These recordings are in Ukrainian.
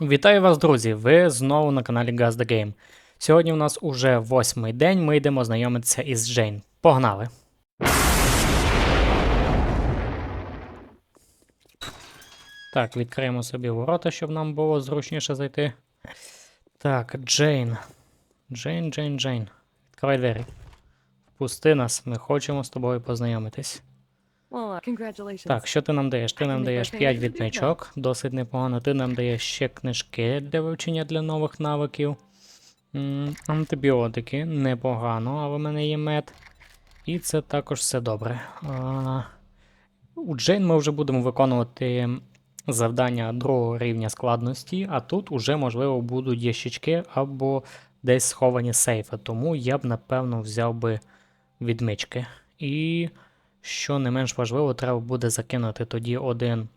Вітаю вас, друзі! Ви знову на каналі Gas the Game. Сьогодні у нас уже восьмий день. Ми йдемо знайомитися із Джейн. Погнали! Так, відкриємо собі ворота, щоб нам було зручніше зайти. Так, Джейн. Джейн, Джейн, Джейн. Відкривай двері. Впусти нас, ми хочемо з тобою познайомитись. Так, що ти нам даєш? Ти нам даєш 5 review, відмічок, досить непогано. Ти нам даєш ще книжки для вивчення для нових навиків. Антибіотики, непогано, але в мене є мед. І це також все добре. А, у Джейн ми вже будемо виконувати завдання другого рівня складності, а тут уже, можливо, будуть ящички або десь сховані сейфи. Тому я б, напевно, взяв би відмички. І що не менш важливо, треба буде закинути тоді один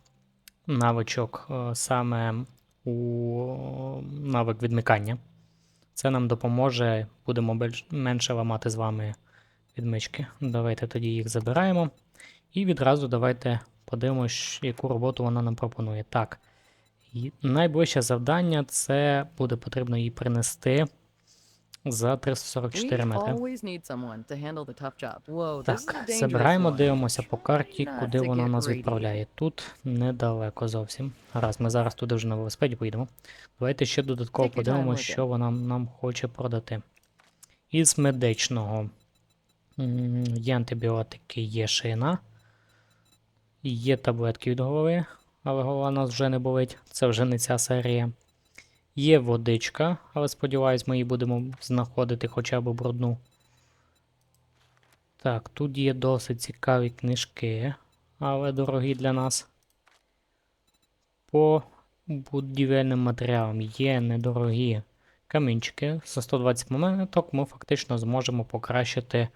навичок е, саме у навик відмикання. Це нам допоможе, будемо менше ламати з вами відмички. Давайте тоді їх забираємо. І відразу давайте подивимось, яку роботу вона нам пропонує. Так. Найближче завдання це буде потрібно їй принести за 344 метри. Так, забираємо, дивимося по карті, куди вона нас відправляє. Тут недалеко зовсім. Гаразд, ми зараз туди вже на велосипеді поїдемо. Давайте ще додатково подивимося, що вона нам хоче продати. Із медичного є антибіотики, є шина, є таблетки від голови, але голова нас вже не болить. Це вже не ця серія. Є водичка, але сподіваюсь, ми її будемо знаходити хоча б брудну. Так, тут є досить цікаві книжки, але дорогі для нас. По будівельним матеріалам є недорогі камінчики. За 120 монеток ми фактично зможемо покращити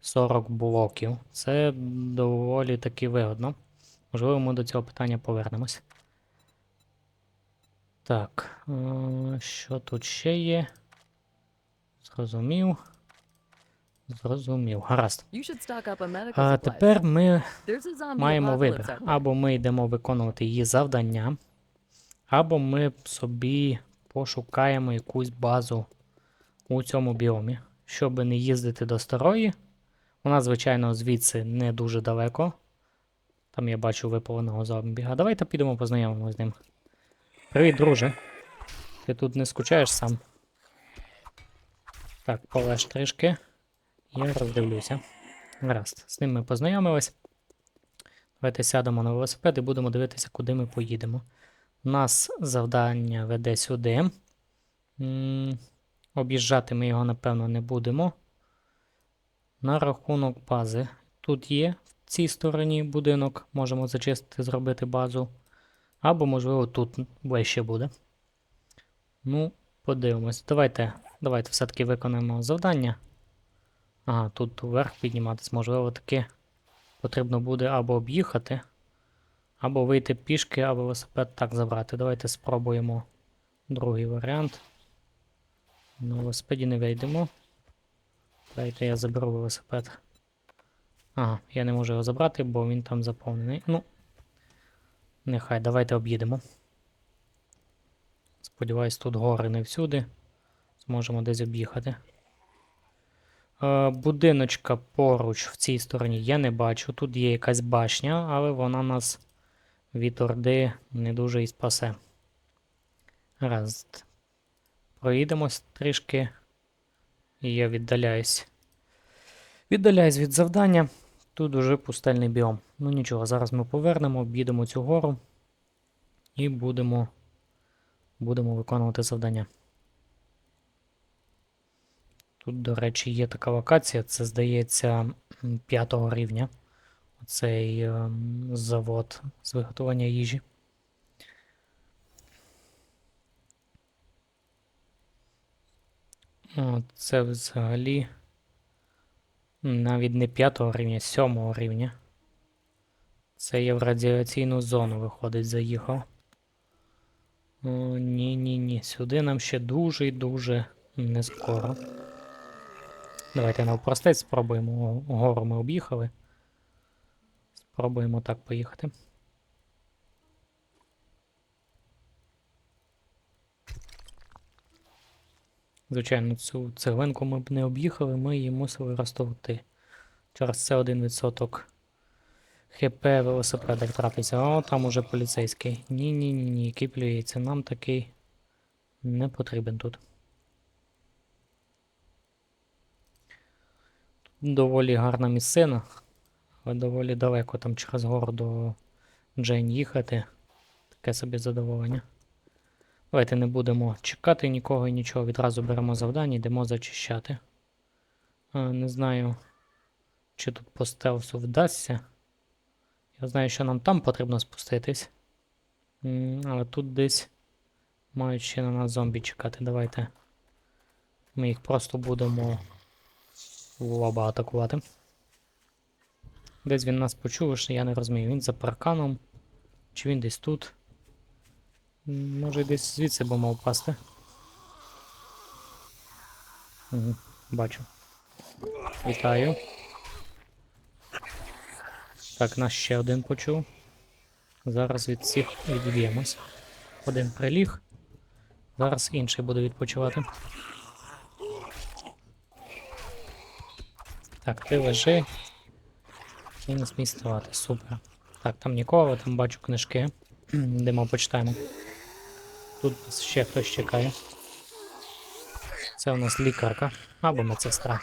40 блоків. Це доволі таки вигодно. Можливо, ми до цього питання повернемось. Так, е, що тут ще є? Зрозумів. Зрозумів. Гаразд. А тепер ми маємо вибір. Або ми йдемо виконувати її завдання, або ми собі пошукаємо якусь базу у цьому біомі, щоб не їздити до старої. Вона, звичайно, звідси не дуже далеко. Там я бачу випаленого зомбі. А давайте підемо познайомимося з ним. Привіт, друже. Ти тут не скучаєш сам? Так, полеж трішки. Я роздивлюся. Гаразд, з ним ми познайомились. Давайте сядемо на велосипед і будемо дивитися, куди ми поїдемо. У нас завдання веде сюди. М, Об'їжджати ми його, напевно, не будемо. На рахунок бази. Тут є в цій стороні будинок, можемо зачистити, зробити базу. Або, можливо, тут ближче буде. Ну, подивимось. Давайте, давайте все-таки виконаємо завдання. Ага, тут вверх підніматись, можливо, таки потрібно буде або об'їхати, або вийти пішки, а велосипед так забрати. Давайте спробуємо другий варіант. На велосипеді не вийдемо. Давайте я заберу велосипед. Ага, я не можу його забрати, бо він там заповнений. Ну, нехай, давайте об'їдемо. Сподіваюсь, тут гори не всюди. Зможемо десь об'їхати. Е, Будиночка поруч в цій стороні я не бачу. Тут є якась башня, але вона нас від орди не дуже і спасе. Гаразд. Проїдемось трішки. І я віддаляюсь. Віддаляюсь від завдання. Тут уже пустельний біом. Ну нічого, зараз ми повернемо, об'їдемо цю гору і будемо, будемо виконувати завдання. Тут, до речі, є така локація, це, здається, п'ятого рівня. Оцей ем, завод з виготовлення їжі. О, Це взагалі навіть не п'ятого рівня, сьомого рівня. Це я в радіаційну зону, виходить, заїхав. О, ні, ні, ні. Сюди нам ще дуже і дуже не скоро. Давайте навпростець спробуємо. Гору ми об'їхали. Спробуємо так поїхати. Звичайно, цю цеглинку ми б не об'їхали, ми її мусили розтовкти. Через це 1% ХП велосипеда втратився. О, там уже поліцейський. Ні-ні-ні, ні, який плюється. Нам такий не потрібен тут. Тут доволі гарна місцина, але доволі далеко там через гору до Джейн їхати. Таке собі задоволення. Давайте не будемо чекати нікого і нічого. Відразу беремо завдання, йдемо зачищати. Не знаю, чи тут по стелсу вдасться. Я знаю, що нам там потрібно спуститись. Але тут десь мають ще на нас зомбі чекати. Давайте. Ми їх просто будемо лоба атакувати. Десь він нас почув, що я не розумію. Він за парканом. Чи він десь тут? Може десь звідси бо мав впасти. Угу, бачу. Вітаю. Так, нас ще один почув. Зараз від всіх відіб'ємось. Один приліг. Зараз інший буде відпочивати. Так, ти лежи. І не ставати. Супер. Так, там нікого, там бачу книжки. Йдемо почитаємо. Тут ще хтось чекає. Це у нас лікарка або медсестра.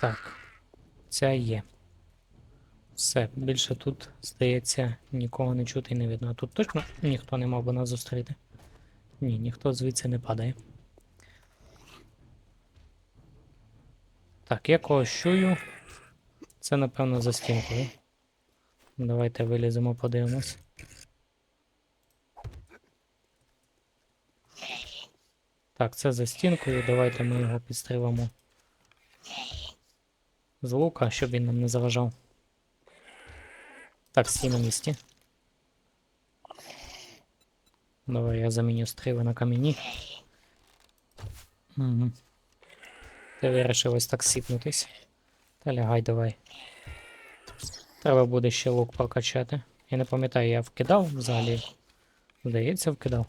Так. Ця є. Все, більше тут, здається, нікого не чути і не видно. Тут точно ніхто не мав би нас зустріти. Ні, ніхто звідси не падає. Так, я когось чую. Це, напевно, за стінкою. Давайте виліземо, подивимось. Так, це за стінкою. Давайте ми його підстрілимо з лука, щоб він нам не заважав. Так, стій на місці. Давай я заміню стріли на камені. Угу. Ти вирішив ось так сіпнутись. Та лягай давай. Треба буде ще лук прокачати. Я не пам'ятаю, я вкидав взагалі. Здається, вкидав.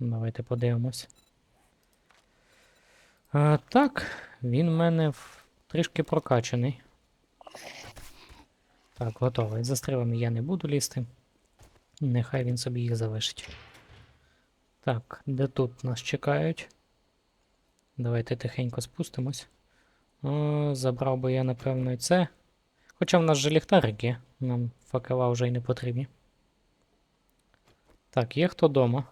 Давайте подивимось. А, так, він в мене трішки прокачаний. Так, готовий. За стрілами я не буду лізти. Нехай він собі їх залишить. Так, де тут нас чекають? Давайте тихенько спустимось. О, забрав би я, напевно, і це. Хоча в нас же ліхтарик є, нам факела вже й не потрібні. Так, є хто дома?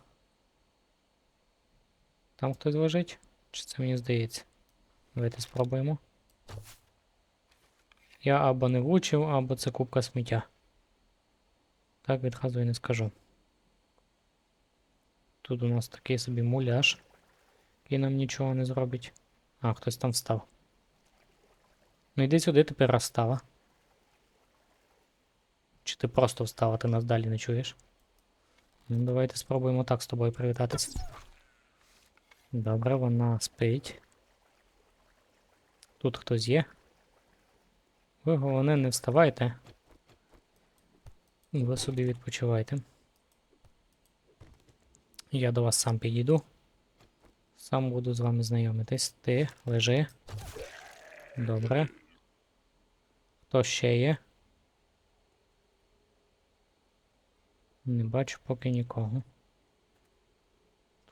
Там хтось лежить? Чи це мені здається? Давайте спробуємо. Я або не влучив, або це купка сміття. Так відразу і не скажу. Тут у нас такий собі муляж, який нам нічого не зробить. А, хтось там встав. Ну йди сюди, тепер розстава. Чи ти просто встала, ти нас далі не чуєш? Ну, давайте спробуємо так з тобою привітатись. Добре, вона спить. Тут хтось є. Ви головне не вставайте. Ви собі відпочивайте. Я до вас сам підійду. Сам буду з вами знайомитись. Ти лежи. Добре. Хто ще є? Не бачу поки нікого.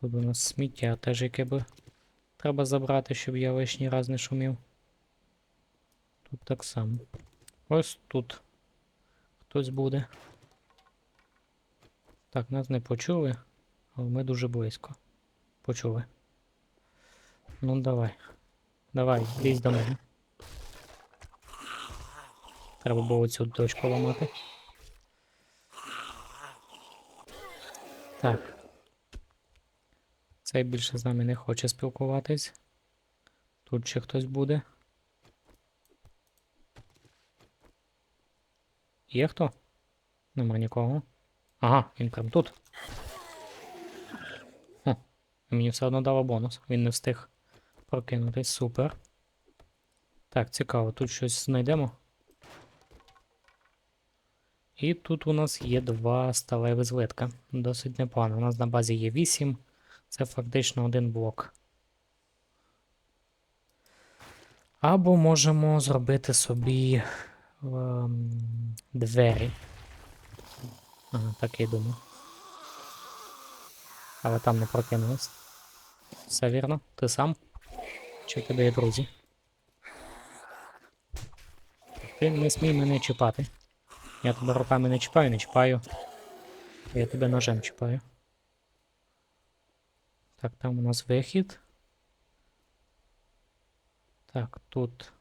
Тут у нас сміття теж яке би треба забрати, щоб я лишній раз не шумів. Тут так само. Ось тут хтось буде. Так, нас не почули, але ми дуже близько. Почули. Ну давай. Давай, лізь до мене. Треба було цю дочку ламати. Так. Цей більше з нами не хоче спілкуватись. Тут ще хтось буде. Є хто? Нема нікого. Ага, він прям тут. Хм, мені все одно дало бонус. Він не встиг прокинутись. Супер. Так, цікаво, тут щось знайдемо. І тут у нас є два сталеві злитка. Досить непогано. У нас на базі є 8. Це фактично один блок. Або можемо зробити собі ем, двері. Ага, так я й думав. Але там не прокинулось. Все вірно? Ти сам? Чи тебе є друзі? Ти не смій мене чіпати. Я тебе руками не чіпаю, не чіпаю. Я тебе ножем чіпаю. Так, там у нас вихід. Так, тут.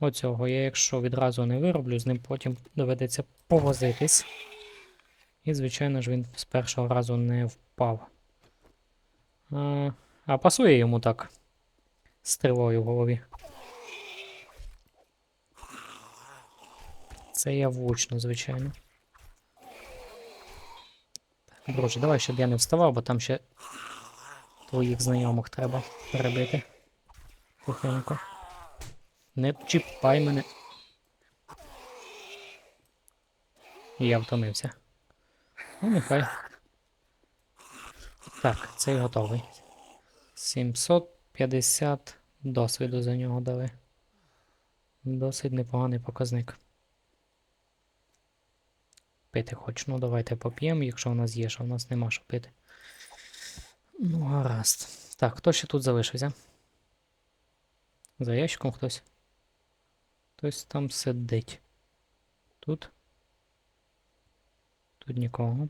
Оцього я, якщо відразу не вироблю, з ним потім доведеться повозитись. І, звичайно ж, він з першого разу не впав. А, а пасує йому так. Стрілою в голові. Це я влучно, звичайно. Так, Друже, давай, щоб я не вставав, бо там ще твоїх знайомих треба перебити. Тихенько. Не чіпай мене. Я втомився. Ну, нехай. Так, цей готовий. 750 досвіду за нього дали. Досить непоганий показник. Пити хоч. Ну, давайте поп'ємо, якщо у нас є, що у нас нема що пити. Ну, гаразд. Так, хто ще тут залишився? За ящиком хтось? Хтось там сидить. Тут? Тут нікого.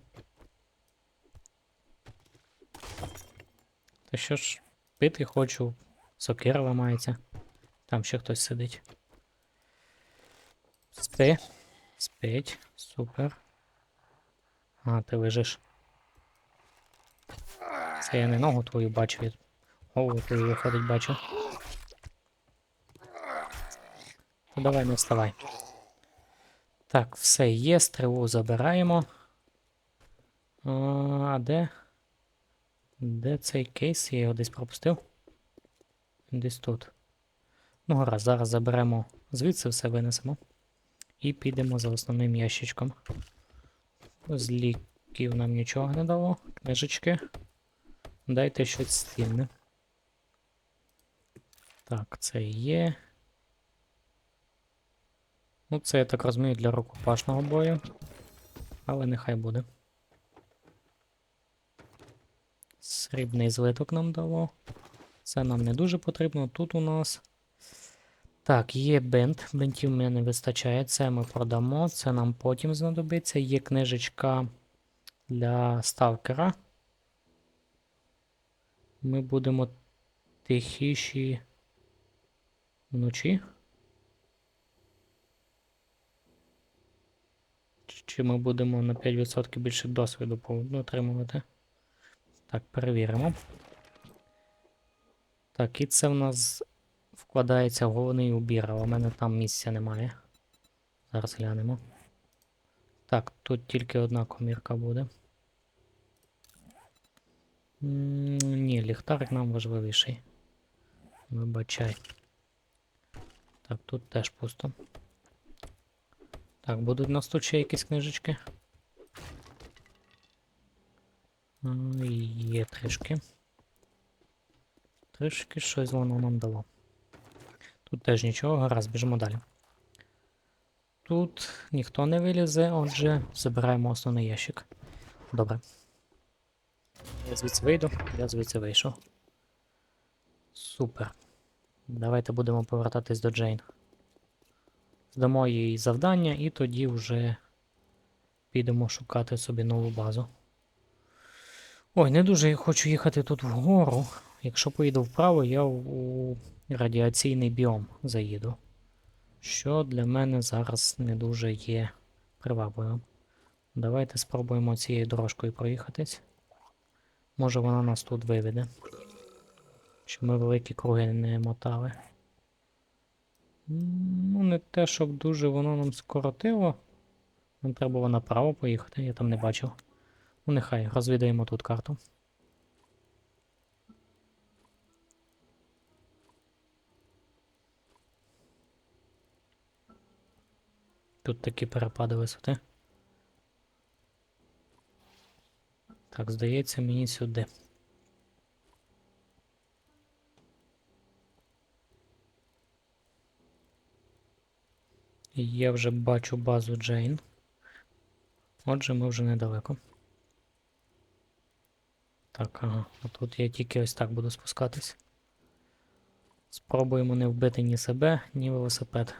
Та що ж, пити хочу, сокира ламається. Там ще хтось сидить. Спи. Спить. Супер. А, ти лежиш. Це я не ногу твою бачу. я Голову твою виходить бачу. То давай не вставай. Так, все є, стрілу забираємо. А де? Де цей кейс? Я його десь пропустив. Десь тут. Ну, гаразд, зараз заберемо звідси все винесемо. І підемо за основним ящичком. З ліків нам нічого не дало. Книжечки. Дайте щось цінне. Так, це є. Ну, це, я так розумію, для рукопашного бою. Але нехай буде. Срібний злиток нам дало. Це нам не дуже потрібно. Тут у нас. Так, є бинт. Бинтів мені не вистачає. Це ми продамо. Це нам потім знадобиться. Є книжечка для сталкера. Ми будемо тихіші вночі. Чи- ми будемо на 5% більше досвіду отримувати? Так, перевіримо. Так, і це в нас вкладається в головний убір, але у мене там місця немає. Зараз глянемо. Так, тут тільки одна комірка буде. Ні, ліхтарик нам важливіший. Вибачай. Так, тут теж пусто. Так, будуть нас тут ще якісь книжечки. Є трішки. Трішки щось воно нам дало. Тут теж нічого, гаразд, біжимо далі. Тут ніхто не вилізе, отже, забираємо основний ящик. Добре. Я звідси вийду, я звідси вийшов. Супер. Давайте будемо повертатись до Джейн. Здамо їй завдання і тоді вже підемо шукати собі нову базу. Ой, не дуже хочу їхати тут вгору. Якщо поїду вправо, я у радіаційний біом заїду. Що для мене зараз не дуже є привабливим. Давайте спробуємо цією дорожкою проїхатись. Може вона нас тут виведе. Щоб ми великі круги не мотали. Ну, не те, щоб дуже воно нам скоротило. Нам треба було направо поїхати, я там не бачив. Ну, нехай розвідаємо тут карту. Тут такі перепади висоти. Так, здається, мені сюди. Я вже бачу базу Джейн. Отже, ми вже недалеко. Так, ага. Тут я тільки ось так буду спускатись. Спробуємо не вбити ні себе, ні велосипед.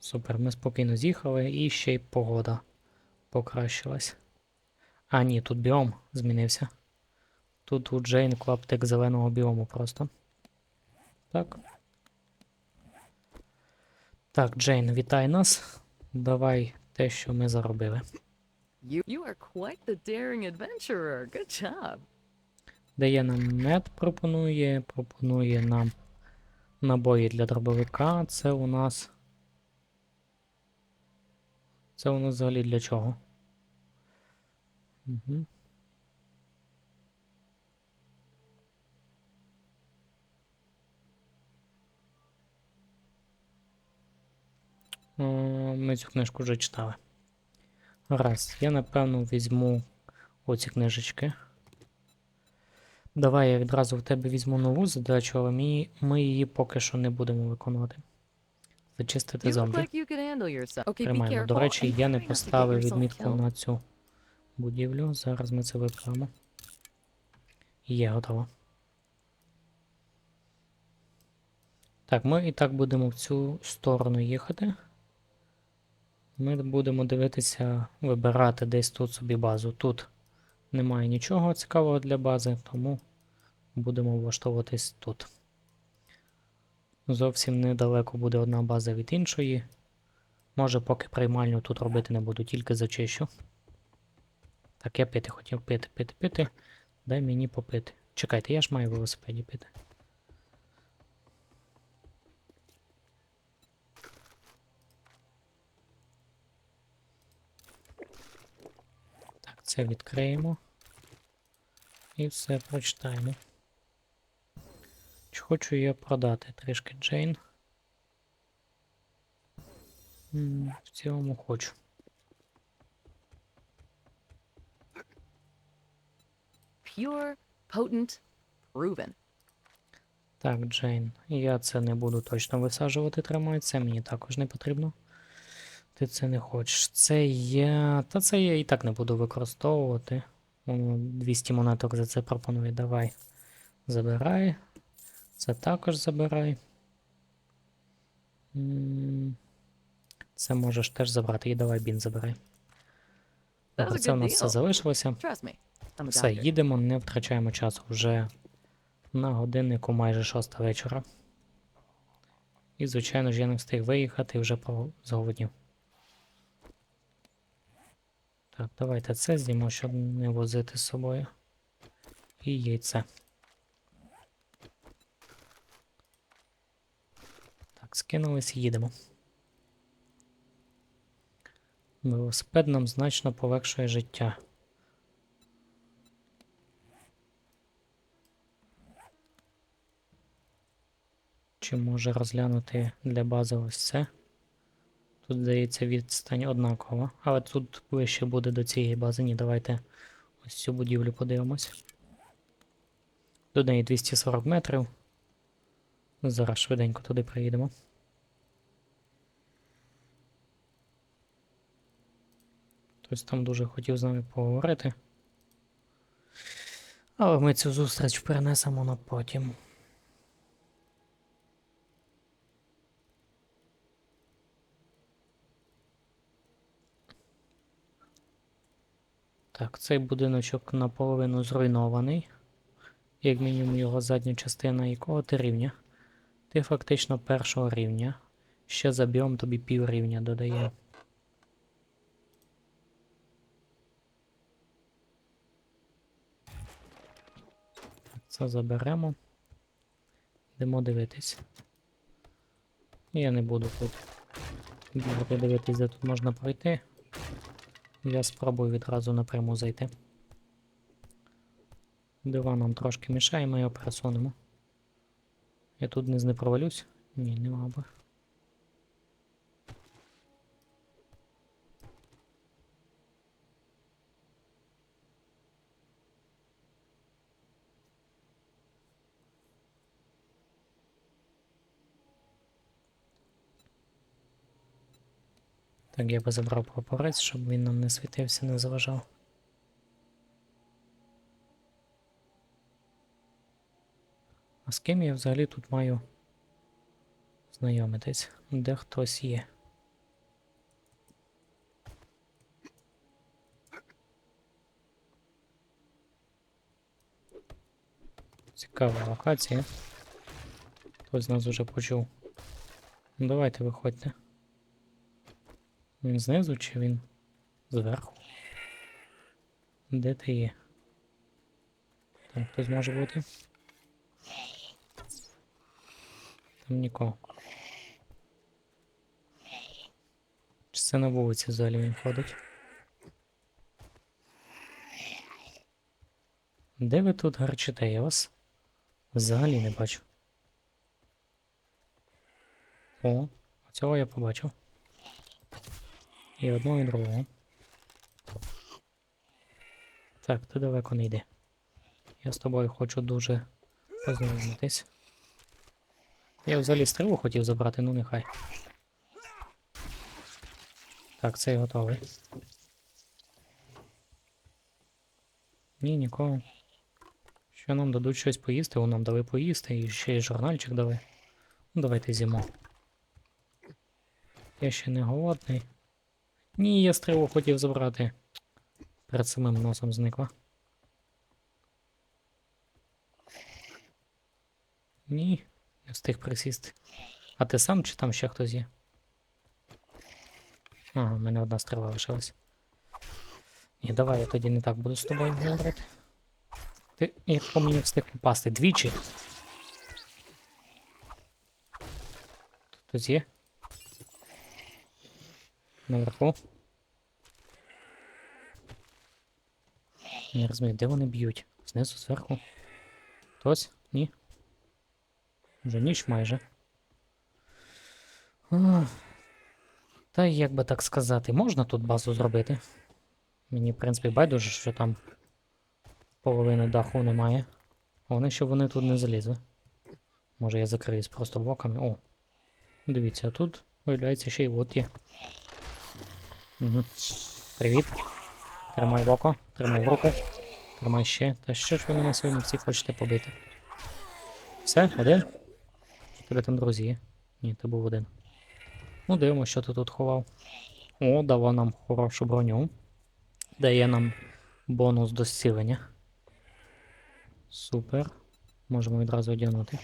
Супер, ми спокійно з'їхали і ще й погода покращилась. А, ні, тут біом змінився. Тут у Джейн клаптик зеленого біому просто. Так. Так, Джейн, вітай нас. Давай те, що ми заробили. You are quite the daring adventurer. Good job. Дає нам мед, пропонує, пропонує нам набої для дробовика. Це у нас. Це нас взагалі для чого? Угу. Ми цю книжку вже читали. Раз, я напевно візьму оці книжечки. Давай я відразу в тебе візьму нову задачу, але ми, ми її поки що не будемо виконувати. Зачистити зомбі. Тримаємо. До речі, я не поставив відмітку на цю будівлю. Зараз ми це виправимо. Є, готово. Так, ми і так будемо в цю сторону їхати. Ми будемо дивитися, вибирати десь тут собі базу. Тут немає нічого цікавого для бази, тому будемо влаштовуватись тут. Зовсім недалеко буде одна база від іншої. Може, поки приймальню тут робити не буду, тільки зачищу. Так, я пити хотів пити, пити, пити. Дай мені попити. Чекайте, я ж маю велосипеді пити. Так, це відкриємо. І все прочитаємо. Чи хочу я продати трішки Джейн? В цілому хочу. Pure, potent, proven. Так, Джейн, я це не буду точно висаджувати, тримай, це мені також не потрібно. Ти це не хочеш. Це я. Та це я і так не буду використовувати. 200 монеток за це пропонує. Давай. Забирай. Це також забирай. Це можеш теж забрати. І давай бін забирай. Це у нас все залишилося. Все, їдемо, не втрачаємо часу вже на годиннику майже шоста вечора. І, звичайно ж, я не встиг виїхати і вже по- зголоднів. Так, давайте це з'їмо, щоб не возити з собою. І яйце. Так, скинулись, їдемо. Велосипед нам значно полегшує життя. Чи може розглянути для бази ось це? Тут, здається, відстань однакова, але тут ближче буде до цієї бази. Ні, давайте ось цю будівлю подивимось. До неї 240 метрів. Зараз швиденько туди приїдемо. Хтось там дуже хотів з нами поговорити. Але ми цю зустріч перенесемо на потім. Так, цей будиночок наполовину зруйнований. Як мінімум його задня частина якого ти рівня? Ти фактично першого рівня. Ще за біом тобі пів рівня додає. Це заберемо. Йдемо дивитись. Я не буду тут бігати дивитись, де тут можна пройти. Я спробую відразу напряму зайти. Диван нам трошки мішає, ми його пересунемо. Я тут не знепровалюсь? Ні, не мав би. Так, я би забрав прапорець, щоб він нам не світився, не заважав. А з ким я взагалі тут маю знайомитись? Де хтось є? Цікава локація. Хтось з нас уже почув. Ну давайте виходьте. Він знизу чи він зверху? Де ти є? Там хтось може бути? Там нікого. Чи це на вулиці взагалі він ходить? Де ви тут гарчите? Я вас взагалі не бачу. О, цього я побачив. І одного, і другого. Так, ти далеко не йди. Я з тобою хочу дуже познайомитись. Я взагалі стрілу хотів забрати, ну нехай. Так, цей готовий. Ні, нікого. Що нам дадуть щось поїсти? О, нам дали поїсти і ще й журнальчик дали. Ну, давайте з'їмо. Я ще не голодний. Ні, я стрілу хотів забрати. Перед самим носом зникла. Ні, встиг присісти. А ти сам чи там ще хтось є? Ага, в мене одна стріла лишилась. Ні, давай я тоді не так буду з тобою говорити. Ти як по мені встиг попасти двічі. Тут є? Наверху. Не розумію, де вони б'ють? Знизу, зверху. Хтось? Ні? Вже ніч майже. Та як би так сказати, можна тут базу зробити? Мені, в принципі, байдуже, що там половини даху немає. Головне, щоб вони тут не залізли. Може я закриюсь просто блоками. О. Дивіться, тут виявляється ще й от є. Угу. Привіт. Тримай в око, тримай в руку. Тримай ще. Та що ж ви мене сьогодні всі хочете побити? Все, один? Тебе там друзі? Ні, ти був один. Ну, дивимося, що ти тут ховав. О, дала нам хорошу броню. Дає нам бонус до зцілення. Супер. Можемо відразу одягнути.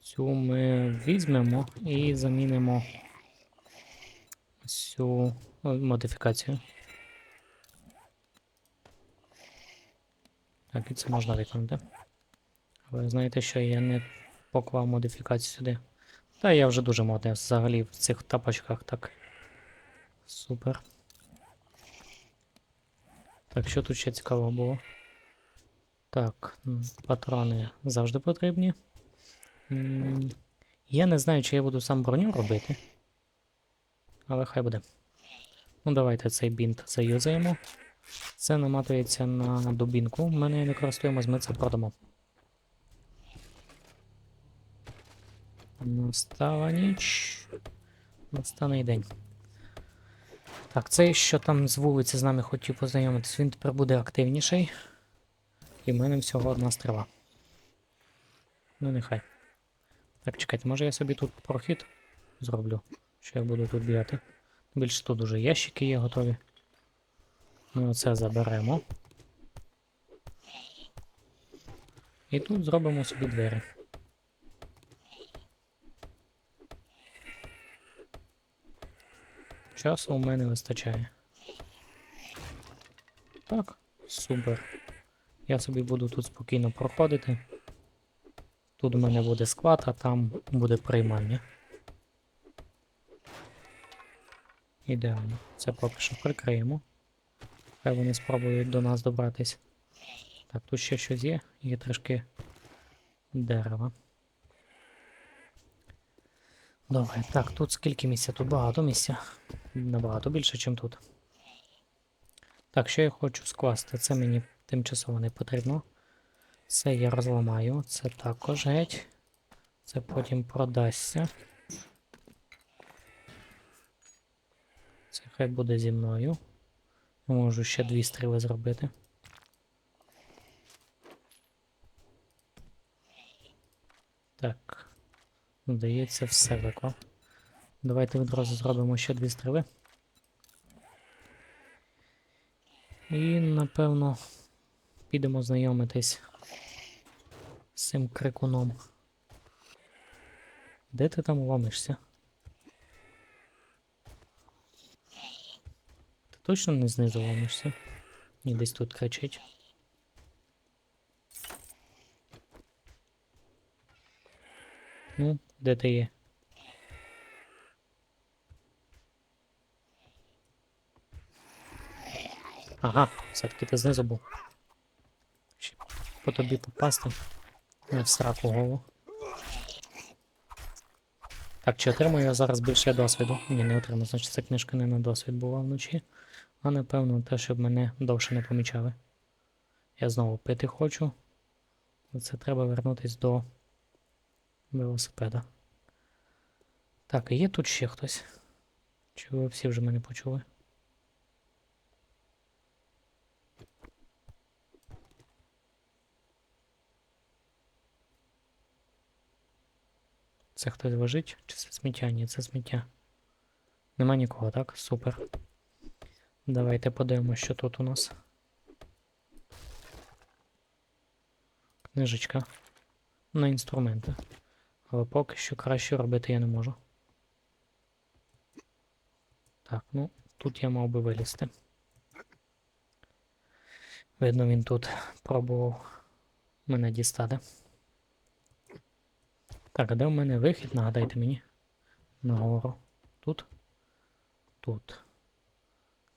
Цю ми візьмемо і замінимо цю модифікацію. Так, і це можна виконати. Ви знаєте, що я не поклав модифікацію сюди. Та я вже дуже модний взагалі в цих тапочках так. Супер. Так, що тут ще цікавого було? Так, патрони завжди потрібні. Я не знаю, чи я буду сам броню робити. Але хай буде. Ну, давайте цей бінт заюзаємо. Це наматується на дубінку. Ми не користуємось, ми це продамо. Настала ніч. Настане день. Так, цей, що там з вулиці з нами хотів познайомитись, він тепер буде активніший. І в мене всього одна стріла. Ну, нехай. Так, чекайте, може я собі тут прохід зроблю, що я буду тут бігати. Більше тут уже ящики є готові. Ми оце заберемо. І тут зробимо собі двері. Часу у мене вистачає. Так, супер. Я собі буду тут спокійно проходити. Тут у мене буде склад, а там буде приймання. Ідеально. Це поки що прикриємо. Хай вони спробують до нас добратись. Так, тут ще щось є, є трішки дерева. Добре, так, тут скільки місця? Тут багато місця. Набагато більше, ніж тут. Так, що я хочу скласти? Це мені тимчасово не потрібно. Це я розламаю, це також геть. Це потім продасться. Це хай буде зі мною. Можу ще дві стріли зробити. Так. Здається, все виклав. Давайте відразу зробимо ще дві стріли. І, напевно, підемо знайомитись з цим крикуном. Де ти там ломишся? Ти точно не знизу ломишся? Ні, десь тут кричить. Ну, де ти є? Ага, все-таки ти знизу був. Ще по тобі попасти. Не в сраку голову. Так, чи отримую я зараз більше досвіду? Ні, не отримаю, значить ця книжка не на досвід була вночі. А напевно те, щоб мене довше не помічали. Я знову пити хочу. Це треба вернутись до велосипеда. Так, є тут ще хтось? Чи ви всі вже мене почули? Це хтось лежить? Чи це сміття? Ні, це сміття. Нема нікого, так? Супер. Давайте подивимося, що тут у нас. Книжечка. На інструменти. Але поки що краще робити я не можу. Так, ну, тут я мав би вилізти. Видно, він тут пробував мене дістати. Так, а де в мене вихід? Нагадайте мені. Нагору. Тут? Тут.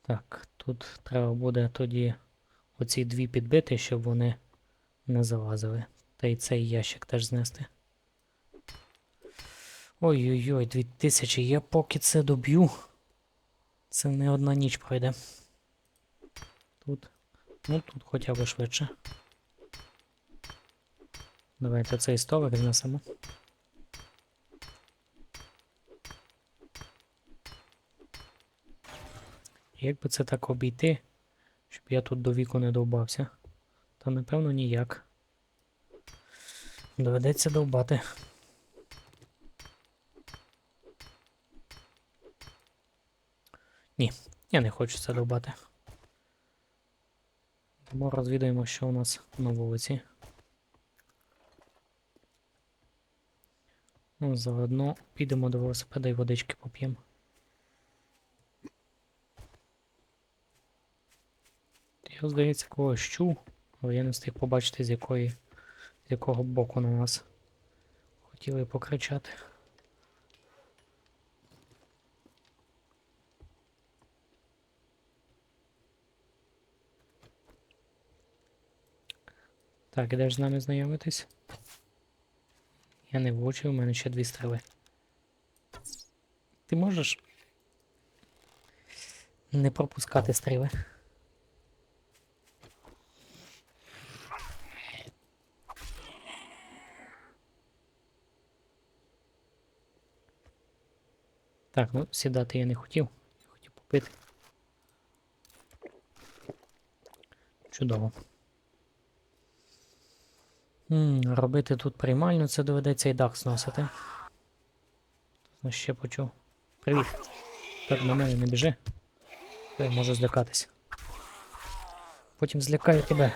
Так, тут треба буде тоді оці дві підбити, щоб вони не залазили. Та й цей ящик теж знести. Ой-ой-ой, 2000, я поки це доб'ю. Це не одна ніч пройде. Тут. Ну тут хоча б швидше. Давайте цей столик знесемо. Як би це так обійти, щоб я тут до віку не довбався? Та напевно ніяк. Доведеться довбати. Ні, я не хочу це довбати. Тому розвідаємо, що у нас на вулиці. Ну, заодно підемо до велосипеда і водички поп'ємо. Я, здається, когось чув, але я не встиг побачити, з якої, з якого боку на нас хотіли покричати. Так, ідеш з нами знайомитись? Я не влучив, у мене ще дві стріли. Ти можеш не пропускати стріли? Так, ну сідати я не хотів. Хотів попити. Чудово. М, робити тут приймальню, це доведеться і дах зносити. Ну, ще почув. Привіт. Так, на мене не біжи. Я можу злякатись. Потім злякаю тебе.